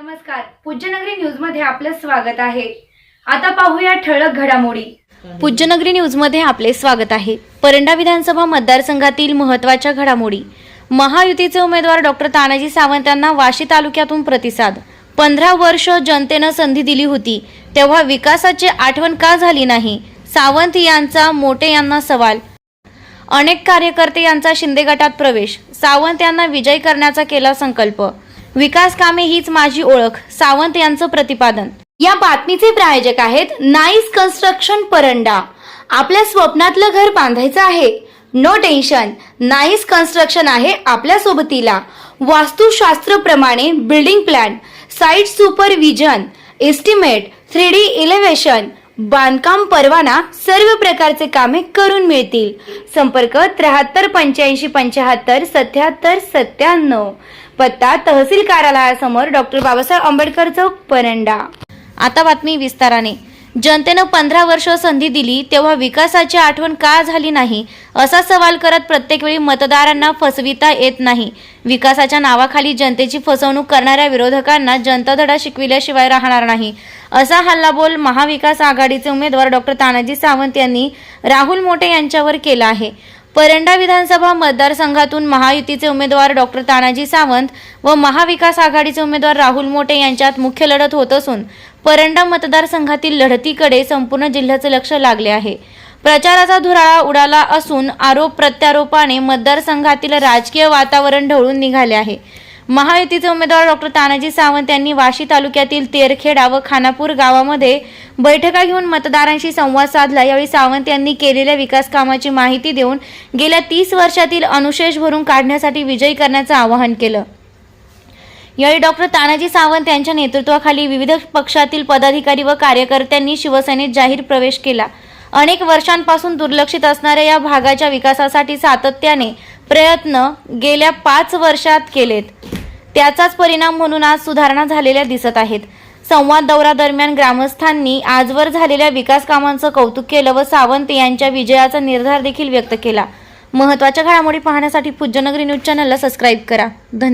नमस्कार. पूज्यनगरी न्यूजमध्ये आपलं स्वागत आहे. आता पाहूया ठळक घडामोडी. पूज्यनगरी न्यूजमध्ये आपले स्वागत आहे. परंडा विधानसभा मतदारसंघातील महत्त्वाच्या घडामोडी. महायुतीचे उमेदवार डॉक्टर तानाजी सावंत यांना वाशी तालुक्यातून प्रतिसाद. पंधरा वर्ष जनतेनं संधी दिली होती. तेव्हा विकासाची आठवण का झाली नाही? सावंत यांचा मोटे यांना सवाल. अनेक कार्यकर्ते यांचा शिंदे गटात प्रवेश. सावंत यांना विजय करण्याचा केला संकल्प. विकास कामे हीच माझी ओळख सावंत यांचं प्रतिपादन. या बातमीचे प्रायोजक आहेत नाईस कन्स्ट्रक्शन परंडा. आपल्या स्वप्नातलं घर बांधायचं आहे. नो टेन्शन नाईस कन्स्ट्रक्शन आहे आपल्या सोबतीला वास्तुशास्त्रप्रमाणे building plan site supervision estimate three D elevation बांधकाम परवाना सर्व प्रकारचे कामे करून मिळतील. संपर्क त्र्याहत्तर पंच्याऐंशी पंच्याहत्तर सत्याहत्तर सत्त्याण्णव. पत्ता तहसील कार्यालयासमोर डॉक्टर बाबासाहेब आंबेडकर चौक परंडा. आता बातमी विस्ताराने. जनतेनं पंधरा वर्ष संधी दिली तेव्हा विकासाची आठवण का झाली नाही? असा सवाल करत प्रत्येक वेळी मतदारांना फसविता येत नाही. विकासाच्या नावाखाली जनतेची फसवणूक करणाऱ्या विरोधकांना जनता धडा शिकविल्याशिवाय राहणार नाही. असा हल्लाबोल महाविकास आघाडीचे उमेदवार डॉक्टर तानाजी सावंत यांनी राहुल मोटे यांच्यावर केला आहे. परंडा विधानसभा मतदारसंघातून महायुतीचे उमेदवार डॉक्टर तानाजी सावंत व महाविकास आघाडीचे उमेदवार राहुल मोटे यांच्यात मुख्य लढत होत असून परंडा मतदारसंघातील लढतीकडे संपूर्ण जिल्ह्याचे लक्ष लागले आहे. प्रचाराचा धुराळा उडाला असून आरोप प्रत्यारोपाने मतदारसंघातील राजकीय वातावरण ढवळून निघाले आहे. महायुतीचे उमेदवार डॉक्टर तानाजी सावंत यांनी वाशी तालुक्यातील तेरखेडा व खानापूर गावामध्ये बैठका घेऊन मतदारांशी संवाद साधला. यावेळी सावंत यांनी केलेल्या विकास कामाची माहिती देऊन गेल्या तीस वर्षातील अनुशेष भरून काढण्यासाठी विजयी करण्याचं आवाहन केलं. यावेळी डॉक्टर तानाजी सावंत यांच्या नेतृत्वाखाली विविध पक्षातील पदाधिकारी व कार्यकर्त्यांनी शिवसेनेत जाहीर प्रवेश केला. अनेक वर्षांपासून दुर्लक्षित असणाऱ्या या भागाच्या विकासासाठी सातत्याने प्रयत्न गेल्या पाच वर्षात केलेत. त्याचाच परिणाम म्हणून आज सुधारणा झालेल्या दिसत आहेत. संवाद दौऱ्यादरम्यान ग्रामस्थांनी आजवर झालेल्या विकास कामांचं कौतुक केलं व सावंत यांच्या विजयाचा निर्धार देखील व्यक्त केला. महत्त्वाच्या घडामोडी पाहण्यासाठी पूज्यनगरी न्यूज चॅनलला सबस्क्राईब करा. धन्यवाद.